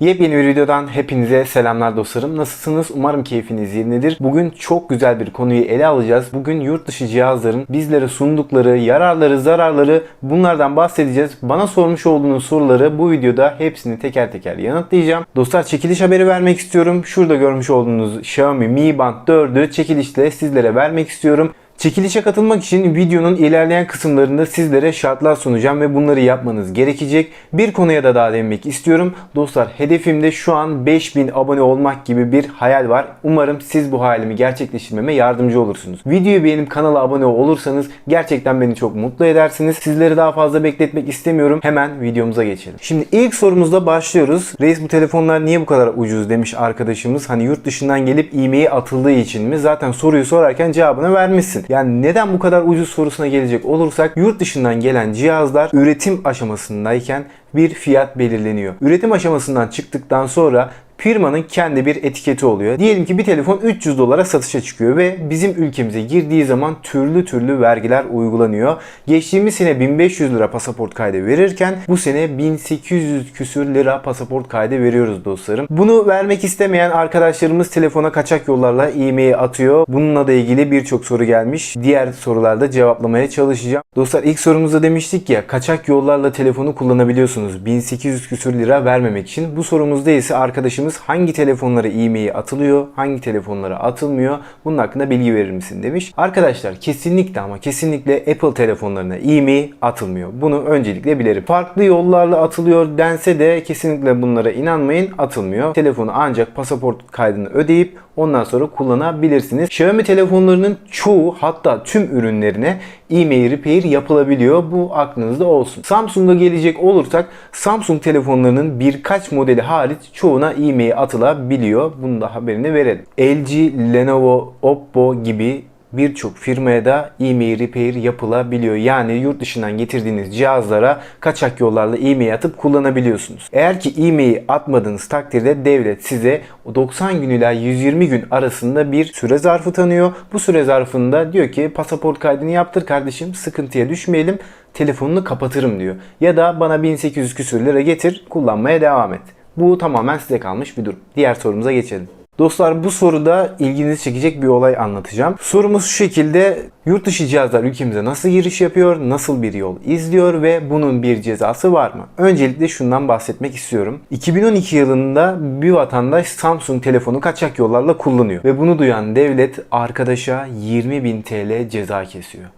Yepyeni bir videodan hepinize selamlar dostlarım. Nasılsınız? Umarım keyfiniz yerindedir. Bugün çok güzel bir konuyu ele alacağız. Bugün yurt dışı cihazların bizlere sundukları yararları, zararları bunlardan bahsedeceğiz. Bana sormuş olduğunuz soruları bu videoda hepsini teker teker yanıtlayacağım. Dostlar çekiliş haberi vermek istiyorum. Şurada görmüş olduğunuz Xiaomi Mi Band 4'ü çekilişle sizlere vermek istiyorum. Çekilişe katılmak için videonun ilerleyen kısımlarında sizlere şartlar sunacağım ve bunları yapmanız gerekecek. Bir konuya da daha değinmek istiyorum. Dostlar hedefimde şu an 5000 abone olmak gibi bir hayal var. Umarım siz bu hayalimi gerçekleştirmeme yardımcı olursunuz. Videoyu beğenip kanala abone olursanız gerçekten beni çok mutlu edersiniz. Sizleri daha fazla bekletmek istemiyorum. Hemen videomuza geçelim. Şimdi ilk sorumuzla başlıyoruz. Reis bu telefonlar niye bu kadar ucuz demiş arkadaşımız. Hani yurt dışından gelip e-mail atıldığı için mi? Zaten soruyu sorarken cevabını vermişsin. Yani neden bu kadar ucuz sorusuna gelecek olursak yurt dışından gelen cihazlar üretim aşamasındayken bir fiyat belirleniyor. Üretim aşamasından çıktıktan sonra firmanın kendi bir etiketi oluyor. Diyelim ki bir telefon 300 dolara satışa çıkıyor ve bizim ülkemize girdiği zaman türlü türlü vergiler uygulanıyor. Geçtiğimiz sene 1500 lira pasaport kaydı verirken bu sene 1800 küsür lira pasaport kaydı veriyoruz dostlarım. Bunu vermek istemeyen arkadaşlarımız telefona kaçak yollarla e-mail atıyor. Bununla da ilgili birçok soru gelmiş. Diğer sorularda cevaplamaya çalışacağım. Dostlar ilk sorumuzda demiştik ya kaçak yollarla telefonu kullanabiliyorsunuz. 1800 küsür lira vermemek için. Bu sorumuzda ise arkadaşımız hangi telefonlara e-mail atılıyor, hangi telefonlara atılmıyor bunun hakkında bilgi verir misin demiş. Arkadaşlar kesinlikle ama kesinlikle Apple telefonlarına e-mail atılmıyor. Bunu öncelikle bilirim. Farklı yollarla atılıyor dense de kesinlikle bunlara inanmayın atılmıyor. Telefonu ancak pasaport kaydını ödeyip ondan sonra kullanabilirsiniz. Xiaomi telefonlarının çoğu hatta tüm ürünlerine e-mail repair yapılabiliyor. Bu aklınızda olsun. Samsung'a gelecek olursak Samsung telefonlarının birkaç modeli hariç çoğuna e-mail atılabiliyor. Bunu da haberini verelim. LG, Lenovo, Oppo gibi birçok firmaya da e-mail repair yapılabiliyor. Yani yurt dışından getirdiğiniz cihazlara kaçak yollarla e-mail atıp kullanabiliyorsunuz. Eğer ki e-mail atmadığınız takdirde devlet size 90 gün ila 120 gün arasında bir süre zarfı tanıyor. Bu süre zarfında diyor ki pasaport kaydını yaptır kardeşim sıkıntıya düşmeyelim telefonunu kapatırım diyor. Ya da bana 1800 küsür lira getir kullanmaya devam et. Bu tamamen size kalmış bir durum. Diğer sorumuza geçelim. Dostlar bu soruda ilginizi çekecek bir olay anlatacağım. Sorumuz şu şekilde yurt dışı cihazlar ülkemize nasıl giriş yapıyor, nasıl bir yol izliyor ve bunun bir cezası var mı? Öncelikle şundan bahsetmek istiyorum. 2012 yılında bir vatandaş Samsung telefonu kaçak yollarla kullanıyor ve bunu duyan devlet arkadaşa 20.000 TL ceza kesiyor.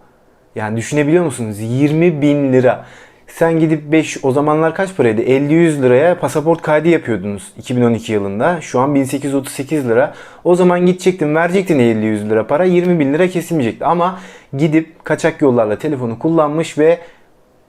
Yani düşünebiliyor musunuz? 20 bin lira. Sen gidip 5 o zamanlar kaç paraydı? 50-100 liraya pasaport kaydı yapıyordunuz 2012 yılında. Şu an 1838 lira. O zaman gidecektin verecektin 50-100 lira para 20 bin lira kesilmeyecekti. Ama gidip kaçak yollarla telefonu kullanmış ve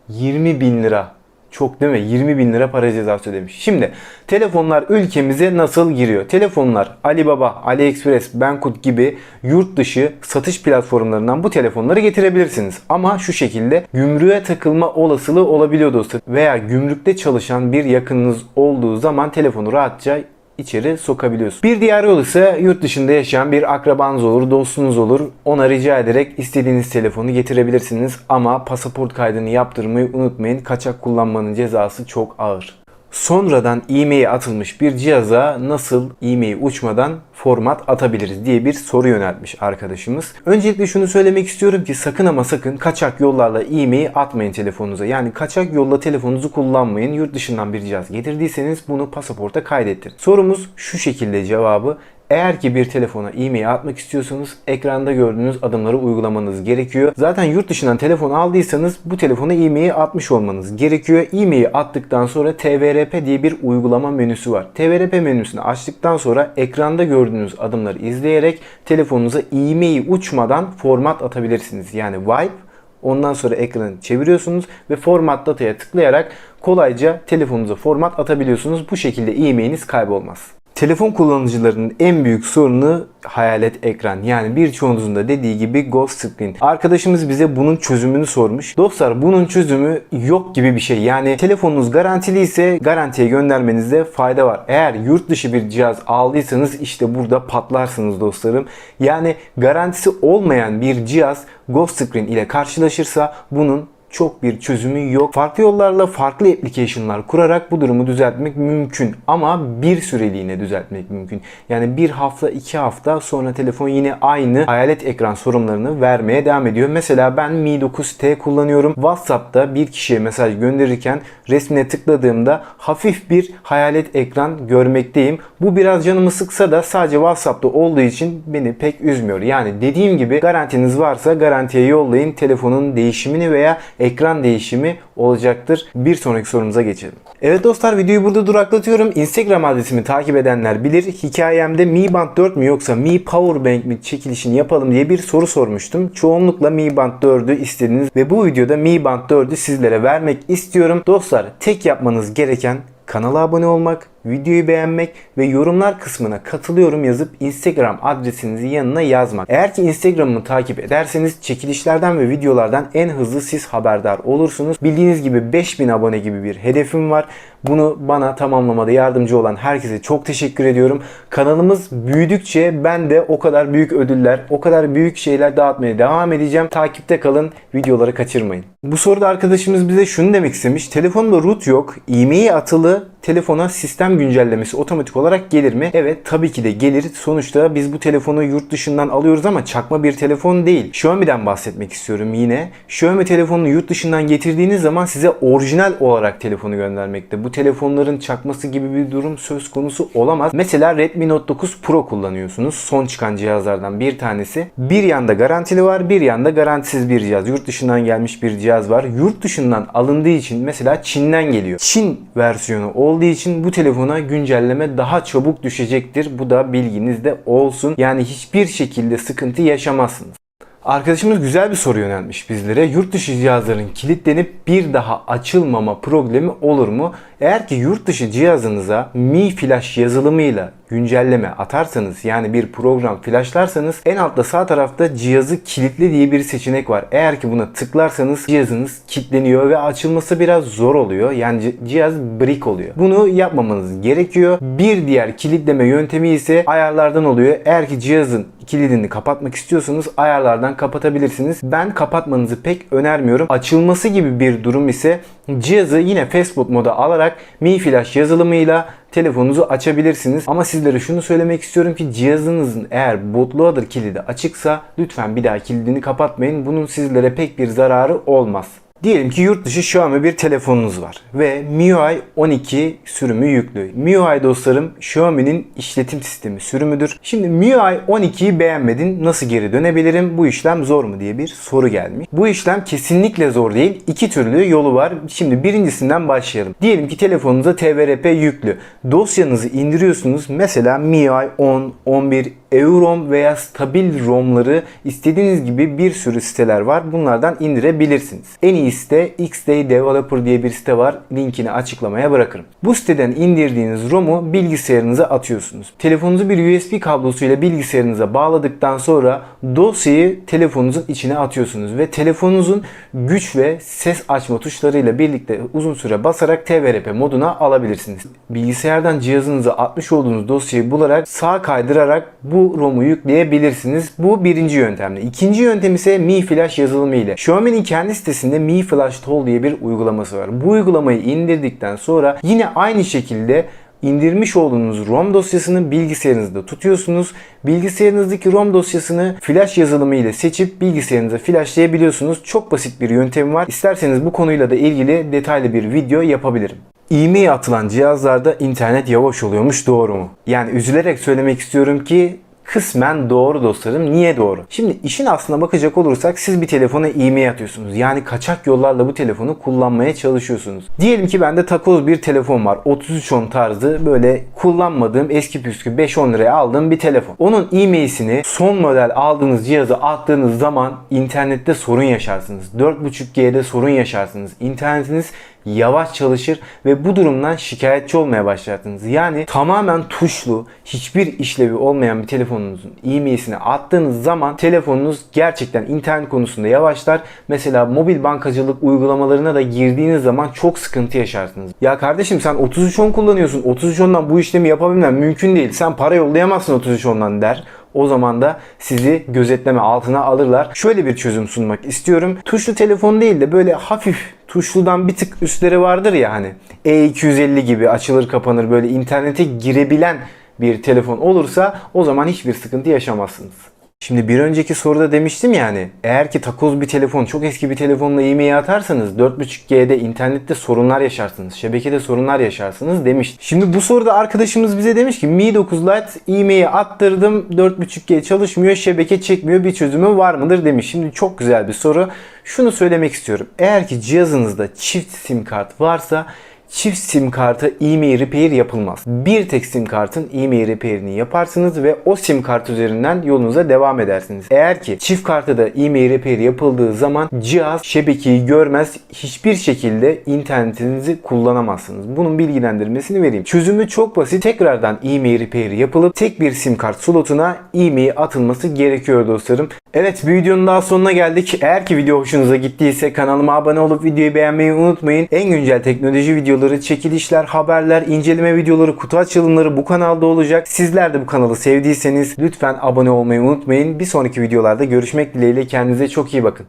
20 bin lira çok değil mi? 20 bin lira para cezası ödemiş. Şimdi telefonlar ülkemize nasıl giriyor? Telefonlar Alibaba, AliExpress, Banggood gibi yurt dışı satış platformlarından bu telefonları getirebilirsiniz. Ama şu şekilde gümrüğe takılma olasılığı olabiliyor dostlar. Veya gümrükte çalışan bir yakınınız olduğu zaman telefonu rahatça içeri sokabiliyorsun. Bir diğer yol ise yurt dışında yaşayan bir akrabanız olur, dostunuz olur. Ona rica ederek istediğiniz telefonu getirebilirsiniz ama pasaport kaydını yaptırmayı unutmayın. Kaçak kullanmanın cezası çok ağır. Sonradan e-mail atılmış bir cihaza nasıl e-mail uçmadan format atabiliriz diye bir soru yöneltmiş arkadaşımız. Öncelikle şunu söylemek istiyorum ki sakın ama sakın kaçak yollarla e-mail atmayın telefonunuza. Yani kaçak yolla telefonunuzu kullanmayın. Yurt dışından bir cihaz getirdiyseniz bunu pasaporta kaydettirin. Sorumuz şu şekilde cevabı. Eğer ki bir telefona e-mail atmak istiyorsanız ekranda gördüğünüz adımları uygulamanız gerekiyor. Zaten yurt dışından telefon aldıysanız bu telefona e-mail atmış olmanız gerekiyor. E-mail attıktan sonra TVRP diye bir uygulama menüsü var. TVRP menüsünü açtıktan sonra ekranda gördüğünüz adımları izleyerek telefonunuza e-mail uçmadan format atabilirsiniz. Yani wipe Ondan sonra ekranı çeviriyorsunuz ve format dataya tıklayarak kolayca telefonunuza format atabiliyorsunuz. Bu şekilde e-mailiniz kaybolmaz. Telefon kullanıcılarının en büyük sorunu hayalet ekran. Yani birçoğunuzun da dediği gibi ghost screen. Arkadaşımız bize bunun çözümünü sormuş. Dostlar bunun çözümü yok gibi bir şey. Yani telefonunuz garantili ise garantiye göndermenizde fayda var. Eğer yurt dışı bir cihaz aldıysanız işte burada patlarsınız dostlarım. Yani garantisi olmayan bir cihaz ghost screen ile karşılaşırsa bunun çok bir çözümü yok. Farklı yollarla farklı application'lar kurarak bu durumu düzeltmek mümkün ama bir süreliğine düzeltmek mümkün. Yani bir hafta iki hafta sonra telefon yine aynı hayalet ekran sorunlarını vermeye devam ediyor. Mesela ben Mi 9T kullanıyorum. WhatsApp'ta bir kişiye mesaj gönderirken resmine tıkladığımda hafif bir hayalet ekran görmekteyim. Bu biraz canımı sıksa da sadece WhatsApp'ta olduğu için beni pek üzmüyor. Yani dediğim gibi garantiniz varsa garantiye yollayın. Telefonun değişimini veya ekran değişimi olacaktır. Bir sonraki sorumuza geçelim. Evet dostlar videoyu burada duraklatıyorum. Instagram adresimi takip edenler bilir. Hikayemde Mi Band 4 mü yoksa Mi Powerbank mi çekilişini yapalım diye bir soru sormuştum. Çoğunlukla Mi Band 4'ü istediniz ve bu videoda Mi Band 4'ü sizlere vermek istiyorum. Dostlar tek yapmanız gereken kanala abone olmak, videoyu beğenmek ve yorumlar kısmına katılıyorum yazıp Instagram adresinizi yanına yazmak. Eğer ki Instagram'ımı takip ederseniz çekilişlerden ve videolardan en hızlı siz haberdar olursunuz. Bildiğiniz gibi 5000 abone gibi bir hedefim var. Bunu bana tamamlamada yardımcı olan herkese çok teşekkür ediyorum. Kanalımız büyüdükçe ben de o kadar büyük ödüller, o kadar büyük şeyler dağıtmaya devam edeceğim. Takipte kalın, videoları kaçırmayın. Bu soruda arkadaşımız bize şunu demek istemiş. Telefonda root yok, e-mail atılı telefona sistem güncellemesi otomatik olarak gelir mi? Evet tabii ki de gelir. Sonuçta biz bu telefonu yurt dışından alıyoruz ama çakma bir telefon değil. Xiaomi'den bahsetmek istiyorum yine. Xiaomi telefonunu yurt dışından getirdiğiniz zaman size orijinal olarak telefonu göndermekte. Bu telefonların çakması gibi bir durum söz konusu olamaz. Mesela Redmi Note 9 Pro kullanıyorsunuz. Son çıkan cihazlardan bir tanesi. Bir yanda garantili var, bir yanda garantisiz bir cihaz. Yurt dışından gelmiş bir cihaz var. Yurt dışından alındığı için mesela Çin'den geliyor. Çin versiyonu olduğu için bu telefona güncelleme daha çabuk düşecektir. Bu da bilginizde olsun. Yani hiçbir şekilde sıkıntı yaşamazsınız. Arkadaşımız güzel bir soru yönelmiş bizlere. Yurt dışı cihazların kilitlenip bir daha açılmama problemi olur mu? Eğer ki yurt dışı cihazınıza Mi Flash yazılımıyla güncelleme atarsanız yani bir program flashlarsanız en altta sağ tarafta cihazı kilitle diye bir seçenek var. Eğer ki buna tıklarsanız cihazınız kilitleniyor ve açılması biraz zor oluyor. Yani ci- cihaz brick oluyor. Bunu yapmamanız gerekiyor. Bir diğer kilitleme yöntemi ise ayarlardan oluyor. Eğer ki cihazın kilidini kapatmak istiyorsanız ayarlardan kapatabilirsiniz. Ben kapatmanızı pek önermiyorum. Açılması gibi bir durum ise cihazı yine fastboot moda alarak Mi Flash yazılımıyla telefonunuzu açabilirsiniz. Ama sizlere şunu söylemek istiyorum ki cihazınızın eğer bootloader kilidi açıksa lütfen bir daha kilidini kapatmayın. Bunun sizlere pek bir zararı olmaz. Diyelim ki yurt dışı Xiaomi bir telefonunuz var ve MIUI 12 sürümü yüklü. MIUI dostlarım Xiaomi'nin işletim sistemi sürümüdür. Şimdi MIUI 12'yi beğenmedin nasıl geri dönebilirim? Bu işlem zor mu diye bir soru gelmiş. Bu işlem kesinlikle zor değil. İki türlü yolu var. Şimdi birincisinden başlayalım. Diyelim ki telefonunuza TVRP yüklü. Dosyanızı indiriyorsunuz. Mesela MIUI 10, 11, Eurom veya stabil ROM'ları istediğiniz gibi bir sürü siteler var. Bunlardan indirebilirsiniz. En iyi site XDay Developer diye bir site var. Linkini açıklamaya bırakırım. Bu siteden indirdiğiniz ROM'u bilgisayarınıza atıyorsunuz. Telefonunuzu bir USB kablosuyla bilgisayarınıza bağladıktan sonra dosyayı telefonunuzun içine atıyorsunuz ve telefonunuzun güç ve ses açma tuşlarıyla birlikte uzun süre basarak TVRP moduna alabilirsiniz. Bilgisayardan cihazınıza atmış olduğunuz dosyayı bularak sağ kaydırarak bu ROM'u yükleyebilirsiniz. Bu birinci yöntemle. İkinci yöntem ise Mi Flash yazılımı ile. Xiaomi'nin kendi sitesinde Mi Flash Tool diye bir uygulaması var. Bu uygulamayı indirdikten sonra yine aynı şekilde indirmiş olduğunuz ROM dosyasını bilgisayarınızda tutuyorsunuz. Bilgisayarınızdaki ROM dosyasını flash yazılımı ile seçip bilgisayarınıza flashlayabiliyorsunuz. Çok basit bir yöntemi var. İsterseniz bu konuyla da ilgili detaylı bir video yapabilirim. E-mail atılan cihazlarda internet yavaş oluyormuş doğru mu? Yani üzülerek söylemek istiyorum ki kısmen doğru dostlarım. Niye doğru? Şimdi işin aslına bakacak olursak siz bir telefona e-mail atıyorsunuz. Yani kaçak yollarla bu telefonu kullanmaya çalışıyorsunuz. Diyelim ki bende takoz bir telefon var. 3310 tarzı böyle kullanmadığım eski püskü 5-10 liraya aldığım bir telefon. Onun e-mail'sini son model aldığınız cihaza attığınız zaman internette sorun yaşarsınız. 4.5G'de sorun yaşarsınız. İnternetiniz yavaş çalışır ve bu durumdan şikayetçi olmaya başlarsınız. Yani tamamen tuşlu, hiçbir işlevi olmayan bir telefonunuzun e-mail'sini attığınız zaman telefonunuz gerçekten internet konusunda yavaşlar. Mesela mobil bankacılık uygulamalarına da girdiğiniz zaman çok sıkıntı yaşarsınız. Ya kardeşim sen 3310 kullanıyorsun. 3310'dan bu işlemi yapabilmen mümkün değil. Sen para yollayamazsın 3310'dan der. o zaman da sizi gözetleme altına alırlar. Şöyle bir çözüm sunmak istiyorum. Tuşlu telefon değil de böyle hafif tuşludan bir tık üstleri vardır ya hani E250 gibi açılır kapanır böyle internete girebilen bir telefon olursa o zaman hiçbir sıkıntı yaşamazsınız. Şimdi bir önceki soruda demiştim yani eğer ki takoz bir telefon çok eski bir telefonla e-mail atarsanız 4.5G'de internette sorunlar yaşarsınız. Şebekede sorunlar yaşarsınız demiştim. Şimdi bu soruda arkadaşımız bize demiş ki Mi 9 Lite e-mail'i attırdım 4.5G çalışmıyor şebeke çekmiyor bir çözümü var mıdır demiş. Şimdi çok güzel bir soru. Şunu söylemek istiyorum. Eğer ki cihazınızda çift sim kart varsa çift sim kartı e-mail repair yapılmaz. Bir tek sim kartın e-mail repairini yaparsınız ve o sim kart üzerinden yolunuza devam edersiniz. Eğer ki çift kartta da e-mail repair yapıldığı zaman cihaz şebekeyi görmez hiçbir şekilde internetinizi kullanamazsınız. Bunun bilgilendirmesini vereyim. Çözümü çok basit. Tekrardan e-mail repair yapılıp tek bir sim kart slotuna e-mail atılması gerekiyor dostlarım. Evet bir videonun daha sonuna geldik. Eğer ki video hoşunuza gittiyse kanalıma abone olup videoyu beğenmeyi unutmayın. En güncel teknoloji videoları, çekilişler, haberler, inceleme videoları, kutu açılımları bu kanalda olacak. Sizler de bu kanalı sevdiyseniz lütfen abone olmayı unutmayın. Bir sonraki videolarda görüşmek dileğiyle kendinize çok iyi bakın.